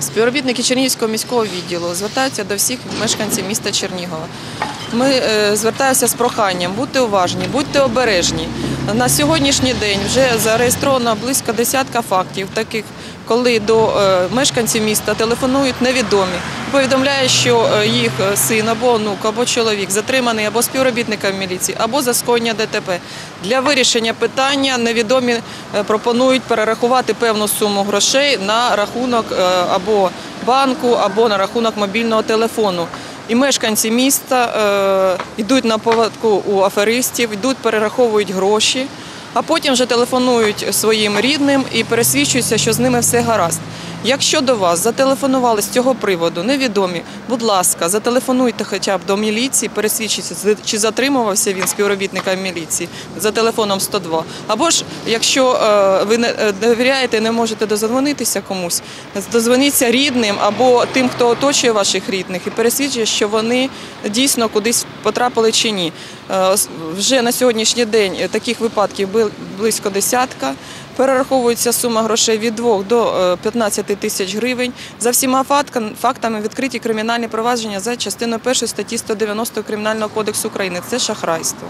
Співробітники Чернігівського міського відділу звертаються до всіх мешканців міста Чернігова. Ми е, звертаємося з проханням будьте уважні, будьте обережні. На сьогоднішній день вже зареєстровано близько десятка фактів, таких, коли до е, мешканців міста телефонують невідомі. Повідомляє, що е, їх син або онук, або чоловік затриманий або співробітником міліції, або за скоєння ДТП. Для вирішення питання невідомі е, пропонують перерахувати певну суму грошей на рахунок або банку, або на рахунок мобільного телефону. І мешканці міста е, йдуть на поводку у аферистів, йдуть, перераховують гроші, а потім вже телефонують своїм рідним і пересвідчуються, що з ними все гаразд. Якщо до вас зателефонували з цього приводу невідомі, будь ласка, зателефонуйте хоча б до міліції, пересвідчіться, чи затримувався він співробітника міліції за телефоном 102. Або ж, якщо е, ви не е, довіряєте, не можете дозвонитися комусь, дозвоніться рідним або тим, хто оточує ваших рідних, і пересвідчує, що вони дійсно кудись потрапили чи ні. Е, Вже на сьогоднішній день е, таких випадків близько десятка. Перераховується сума грошей від 2 до е, 15 тисяч гривень. За всіма фактами відкриті кримінальні провадження за частиною 1 статті 190 Кримінального кодексу України. Це шахрайство.